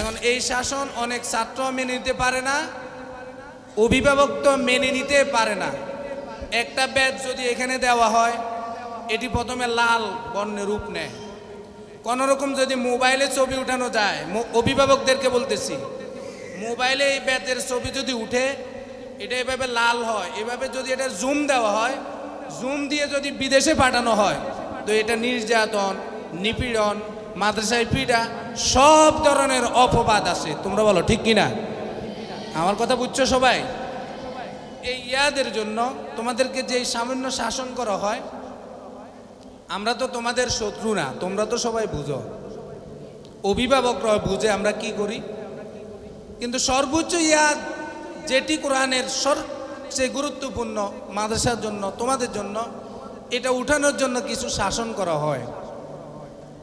এখন এই শাসন অনেক ছাত্র মেনে নিতে পারে না, অভিভাবক তো মেনে নিতে পারে না। একটা ব্যাচ যদি এখানে দেওয়া হয়, এটি প্রথমে লাল বর্ণের রূপ নেয়। কোনো রকম যদি মোবাইলে ছবি উঠানো যায় অভিভাবকদেরকে বলতেছি, মোবাইলে এই ব্যাচের ছবি যদি উঠে, এটা এভাবে লাল হয়, এভাবে যদি এটা জুম দেওয়া হয়, জুম দিয়ে যদি বিদেশে পাঠানো হয়, তো এটা নির্যাতন, নিপীড়ন মাদ্রাসায় পিড়া সব ধরনের অপবাদ আছে। তোমরা বলো, ঠিক কিনা? আমার কথা বুঝছ সবাই? এই ইয়াদের জন্য তোমাদেরকে যে সামান্য শাসন করা হয়, আমরা তো তোমাদের শত্রু না, তোমরা তো সবাই বুঝো। অভিভাবকরা বুঝে আমরা কি করি? কিন্তু সর্বোচ্চ ইয়াদ যেটি কোরআনের সবচেয়ে গুরুত্বপূর্ণ মাদ্রাসার জন্য, তোমাদের জন্য, এটা উঠানোর জন্য কিছু শাসন করা হয়।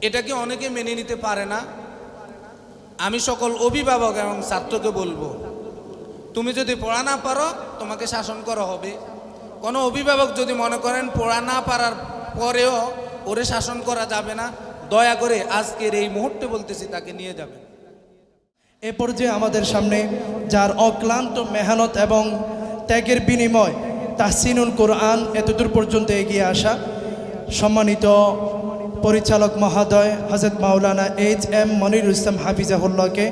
এটাকে অনেকে মেনে নিতে পারে না। আমি সকল অভিভাবক এবং ছাত্রকে বলব, তুমি যদি পড়া না পারো, তোমাকে শাসন করা হবে। কোনো অভিভাবক যদি মনে করেন পড়া না পারার পরেও ওরে শাসন করা যাবে না, দয়া করে আজকের এই মুহূর্তে বলতেছি, তাকে নিয়ে যাবেন। এ পর্যায়ে আমাদের সামনে যার অক্লান্ত মেহনত এবং ত্যাগের বিনিময় তাহসিনুল কোরআন এতদূর পর্যন্ত এগিয়ে আসা সম্মানিত পরিচালক মহোদয় হজরত মাওলানা এইচ এম মনিরুল ইসলাম হাফিজাহুল্লাহকে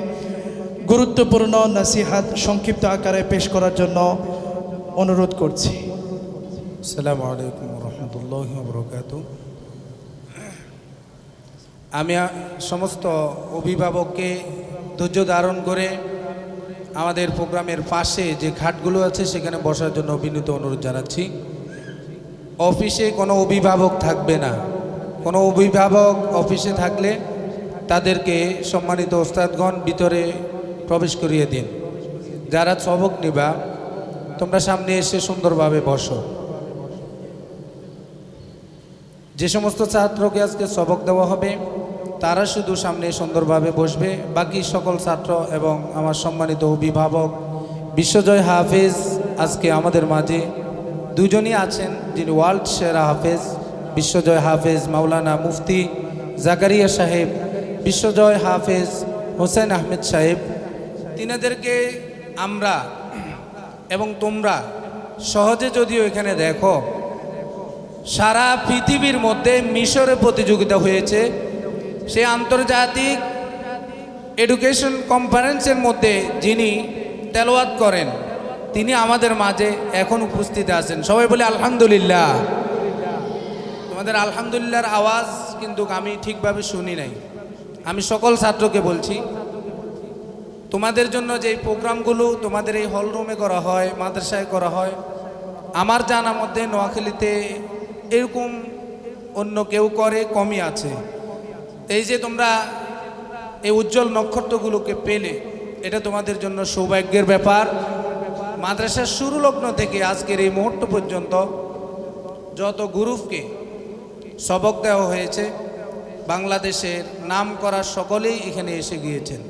গুরুত্বপূর্ণ নসিহাত সংক্ষিপ্ত আকারে পেশ করার জন্য অনুরোধ করছি। আসসালামু আলাইকুম রহমতুল্লাহ বরকাত আমি সমস্ত অভিভাবককে ধৈর্য ধারণ করে আমাদের প্রোগ্রামের পাশে যে ঘাটগুলো আছে সেখানে বসার জন্য বিনীত অনুরোধ জানাচ্ছি। অফিসে কোনো অভিভাবক থাকবে না। কোনো অভিভাবক অফিসে থাকলে তাদেরকে সম্মানিত ওস্তাদগণ ভিতরে প্রবেশ করিয়ে দিন। যারা সবক নিবা, তোমরা সামনে এসে সুন্দরভাবে বসো। যে সমস্ত ছাত্রকে আজকে সবক দেওয়া হবে, তারা শুধু সামনে সুন্দরভাবে বসবে। বাকি সকল ছাত্র এবং আমার সম্মানিত অভিভাবক, বিশ্বজয় হাফেজ আজকে আমাদের মাঝে। দুজনই আছেন যিনি ওয়ার্ল্ড সেরা হাফেজ। বিশ্বজয় হাফেজ মাওলানা মুফতি জাকারিয়া সাহেব, বিশ্বজয় হাফেজ হোসেন আহমেদ সাহেব। তিনাদেরকে আমরা এবং তোমরা সহজে যদিও এখানে দেখো, সারা পৃথিবীর মধ্যে মিশরে প্রতিযোগিতা হয়েছে। সে আন্তর্জাতিক এডুকেশন কনফারেন্সের মধ্যে যিনি তেলাওয়াত করেন, তিনি আমাদের মাঝে এখন উপস্থিত আছেন। সবাই বলে আলহামদুলিল্লাহ। তোমাদের আলহামদুলিল্লাহর আওয়াজ কিন্তু আমি ঠিকভাবে শুনি নাই। আমি সকল ছাত্রকে বলছি, তোমাদের জন্য যে প্রোগ্রামগুলো তোমাদের এই হলরুমে করা হয়, মাদ্রাসায় করা হয়, আমার জানা মধ্যে নোয়াখালীতে এরকম অন্য কেউ করে, কমই আছে। এই যে তোমরা এই উজ্জ্বল নক্ষত্রগুলোকে পেলে, এটা তোমাদের জন্য সৌভাগ্যের ব্যাপার। মাদ্রাসার শুরু লগ্ন থেকে আজকের এই মুহূর্ত পর্যন্ত যত গ্রুপকে সবক দেওয়া হয়েছে। বাংলাদেশের নাম করা সকলেই এখানে এসে গিয়েছেন।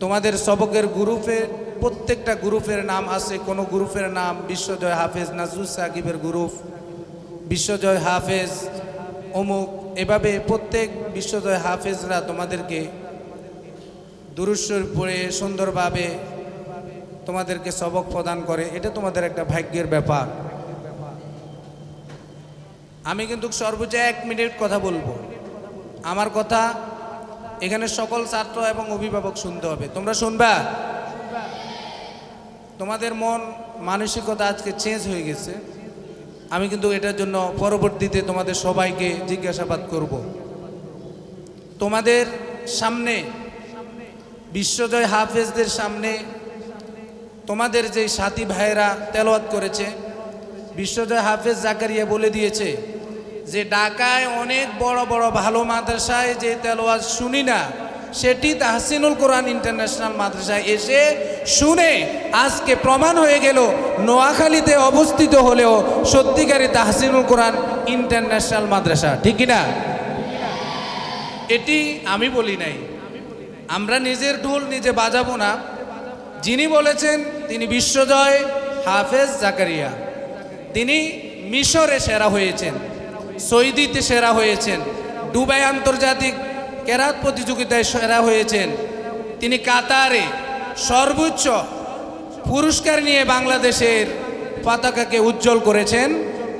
তোমাদের সবকের গ্রুপে, প্রত্যেকটা গ্রুপের নাম আছে। কোনো গ্রুপের নাম বিশ্বজয় হাফেজ, নাজরুল সাকিবের গ্রুপ, বিশ্বজয় হাফেজ, অমুক। এভাবে প্রত্যেক বিশ্বজয় হাফেজরা তোমাদেরকে দুরুশ্বর পড়ে, সুন্দরভাবে তোমাদেরকে সবক প্রদান করে। এটা তোমাদের একটা ভাগ্যের ব্যাপার। আমি কিন্তু সর্বোচ্চ এক মিনিট কথা বলব। আমার কথা এখানে সকল ছাত্র এবং অভিভাবক শুনতে হবে। তোমরা শুনবা? তোমাদের মন মানসিকতা আজকে চেঞ্জ হয়ে গেছে। আমি কিন্তু এটার জন্য পরবর্তীতে তোমাদের সবাইকে জিজ্ঞাসাবাদ করব। তোমাদের সামনে, বিশ্বজয় হাফেজদের সামনে তোমাদের যে সাথী ভাইয়েরা তেলাওয়াত করেছে, বিশ্বজয় হাফেজ জাকারিয়া বলে দিয়েছে যে ঢাকায় অনেক বড় বড় ভালো মাদ্রাসায় যে তেলোয়াজ শুনি না, সেটি তাহসিনুল কোরআন ইন্টারন্যাশনাল মাদ্রাসায় এসে শুনে আজকে প্রমাণ হয়ে গেল, নোয়াখালীতে অবস্থিত হলেও সত্যিকারী তাহসিনুল কোরআন ইন্টারন্যাশনাল মাদ্রাসা, ঠিক না এটি আমি বলি নাই। আমরা নিজের ঢোল নিজে বাজাবো না। যিনি বলেছেন, তিনি বিশ্বজয় হাফেজ জাকারিয়া। তিনি মিশরে সেরা হয়েছেন। সৌদিতে সেরা হয়েছেন। দুবাই আন্তর্জাতিক কেরাত প্রতিযোগিতায় সেরা হয়েছেন। তিনি কাতারে সর্বোচ্চ পুরস্কার নিয়ে বাংলাদেশের পতাকাকে উজ্জ্বল করেছেন।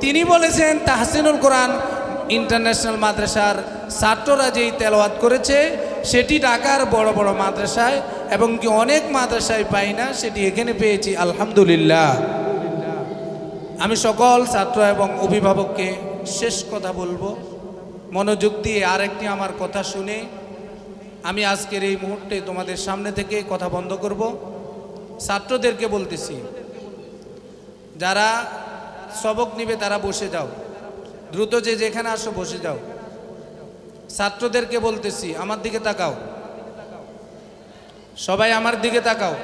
তিনি বলেছেন, তাহসিনুল কোরআন ইন্টারন্যাশনাল মাদ্রাসার ছাত্ররা যেই তেলাওয়াত করেছে, সেটি ঢাকার বড় বড় মাদ্রাসায় এবং কি অনেক মাদ্রাসায় পাই না, সেটি এখানে পেয়েছি। আলহামদুলিল্লাহ। আমি সকল ছাত্র এবং অভিভাবককে শেষ কথা বলব। মনোযোগ দিয়ে আরেকটি আমার কথা শুনে আমি আজকের এই মুহূর্তে তোমাদের সামনে থেকে কথা বন্ধ করব। ছাত্রদেরকে বলতেছি, যারা সবক নিবে তারা বসে যাও। দ্রুত যে যেখানে আসো বসে যাও। ছাত্রদেরকে বলতেছি, আমার দিকে তাকাও। সবাই আমার দিকে তাকাও।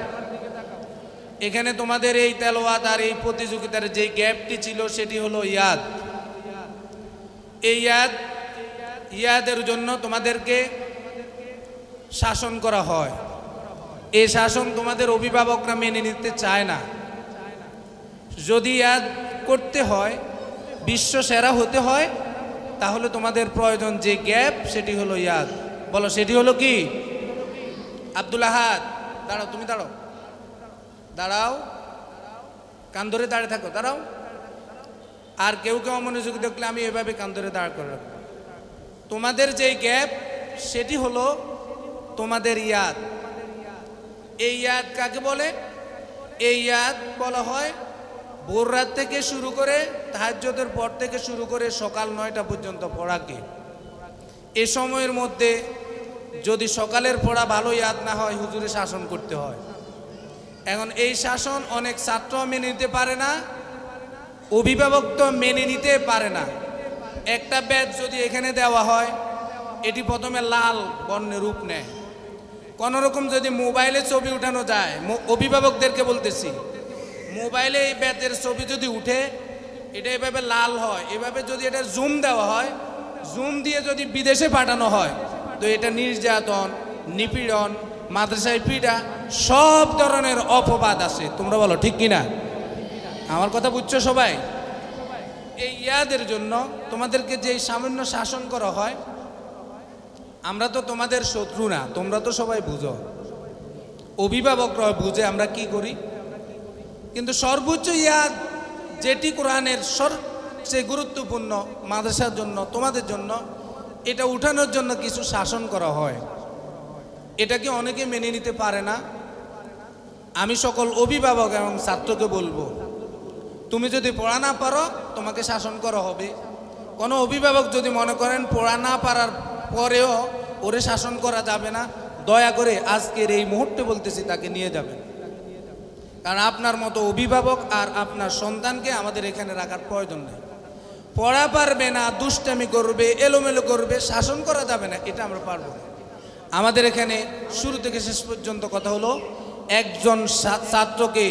এখানে তোমাদের এই তেলোয়াত আর এই প্রতিযোগিতার যে গ্যাপটি ছিল সেটি হলো ইয়াদ। এই ইয়াদ, ইয়াদের জন্য তোমাদেরকে শাসন করা হয়। এই শাসন তোমাদের অভিভাবকরা মেনে নিতে চায় না। যদি ইয়াদ করতে হয়, বিশ্ব সেরা হতে হয়, তাহলে তোমাদের প্রয়োজন যে গ্যাপ, সেটি হলো ইয়াদ। বলো, সেটি হলো কি? আব্দুল আহাদ, দাঁড়াও, তুমি দাঁড়াও। দাঁড়াও। কান ধরে দাঁড়িয়ে থাকো, দাঁড়াও। আর কেউ কেউ মনোযোগ দেখলে আমি এভাবে কান ধরে দাঁড় করে রাখব। তোমাদের যে গ্যাপ, সেটি হলো তোমাদের ইয়াদ। এই ইয়াদ কাকে বলে? এই ইয়াদ বলা হয় ভোর রাত থেকে শুরু করে তাহাজ্যদের পর থেকে শুরু করে সকাল নয়টা পর্যন্ত পড়াকে। এ সময়ের মধ্যে যদি সকালের পড়া ভালো ইয়াদ না হয়, হুজুরে শাসন করতে হয়। এখন এই শাসন অনেক ছাত্র মেনে নিতে পারে না অভিভাবক তো মেনে নিতে পারে না। একটা ব্যাচ যদি এখানে দেওয়া হয়, এটি প্রথমে লাল বর্ণের রূপ নেয়। কোনো রকম যদি মোবাইলে ছবি উঠানো যায় অভিভাবকদেরকে বলতেছি, মোবাইলে এই ব্যাচের ছবি যদি উঠে, এটা এভাবে লাল হয়। এভাবে যদি এটা জুম দেওয়া হয় জুম দিয়ে যদি বিদেশে পাঠানো হয়, তো এটা নির্যাতন, নিপীড়ন, মাদ্রাসায় পিড়া, সব ধরনের অপবাদ আছে। তোমরা বলো, ঠিক কিনা? আমার কথা বুঝছ সবাই? এই ইয়াদের জন্য তোমাদেরকে যে সামান্য শাসন করা হয়, আমরা তো তোমাদের শত্রু না, তোমরা তো সবাই বুঝো। অভিভাবকরা বুঝে আমরা কি করি? কিন্তু সর্বোচ্চ ইয়াদ যেটি কোরআনের সবচেয়ে গুরুত্বপূর্ণ মাদ্রাসার জন্য, তোমাদের জন্য, এটা উঠানোর জন্য কিছু শাসন করা হয়। এটাকে অনেকে মেনে নিতে পারে না? আমি সকল অভিভাবক এবং ছাত্রকে বলব তুমি যদি পড়া না পারো, তোমাকে শাসন করা হবে। কোনো অভিভাবক যদি মনে করেন পড়া না পারার পরেও ওরে শাসন করা যাবে না, দয়া করে আজকের এই মুহূর্তে বলতেছি তাকে নিয়ে যাবেন। কারণ আপনার মতো অভিভাবক আর আপনার সন্তানকে আমাদের এখানে রাখার প্রয়োজন নেই। পড়া পারবে না, দুষ্টামি করবে, এলোমেলো করবে, শাসন করা যাবে না, এটা আমরা পারব না। আমাদের এখানে শুরু থেকে শেষ পর্যন্ত কথা হলো, একজন ছাত্রকে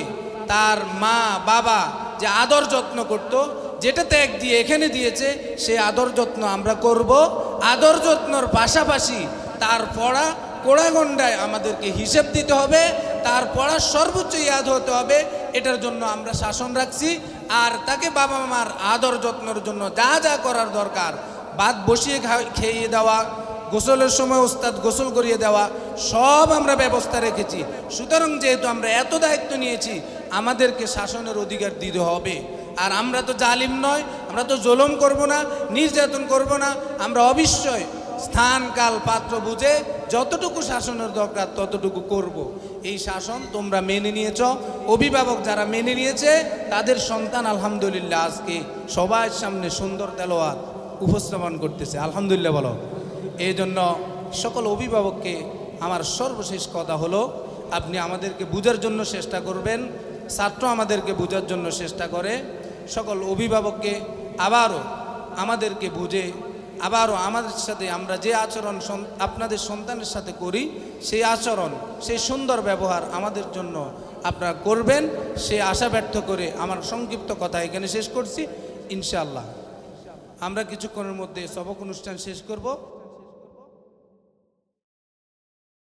তার মা, বাবা যে আদর যত্ন করত, যেটা ত্যাগ দিয়ে এখানে দিয়েছে, সে আদর যত্ন আমরা করব। আদর যত্নর পাশাপাশি তার পড়া কোড়াগন্ডায় আমাদেরকে হিসেব দিতে হবে, তার পড়ার সর্বোচ্চ ইয়াদ হতে হবে, এটার জন্য আমরা শাসন রাখছি। আর তাকে বাবা মার আদর যত্নের জন্য যা যা করার দরকার বাদ বসিয়ে খেয়ে দেওয়া, গোসলের সময় ওস্তাদ গোসল করিয়ে দেওয়া, সব আমরা ব্যবস্থা রেখেছি। সুতরাং যেহেতু আমরা এত দায়িত্ব নিয়েছি আমাদেরকে শাসনের অধিকার দিতে হবে। আর আমরা তো জালিম নয়, আমরা তো জুলুম করব না, নির্যাতন করব না, আমরা অবশ্যই স্থান, কাল, পাত্র বুঝে যতটুকু শাসনের দরকার ততটুকু করব। এই শাসন তোমরা মেনে নিয়েছ, অভিভাবক যারা মেনে নিয়েছে, তাদের সন্তান আলহামদুলিল্লাহ আজকে সবার সামনে সুন্দর তেলোয়াত উপস্থাপন করতেছে। আলহামদুলিল্লাহ বলো। এই জন্য সকল অভিভাবককে আমার সর্বশেষ কথা হলো, আপনি আমাদেরকে বুঝার জন্য চেষ্টা করবেন। ছাত্র আমাদেরকে বোঝার জন্য চেষ্টা করে। সকল অভিভাবককে আবারও আমাদেরকে বুঝে, আবারও আমাদের সাথে আমরা যে আচরণ আপনাদের সন্তানের সাথে করি, সেই আচরণ, সেই সুন্দর ব্যবহার আমাদের জন্য আপনারা করবেন। সে আশা ব্যর্থ করে আমার সংক্ষিপ্ত কথা এখানে শেষ করছি। ইনশাআল্লাহ। আমরা কিছুক্ষণের মধ্যে সবক অনুষ্ঠান শেষ করব।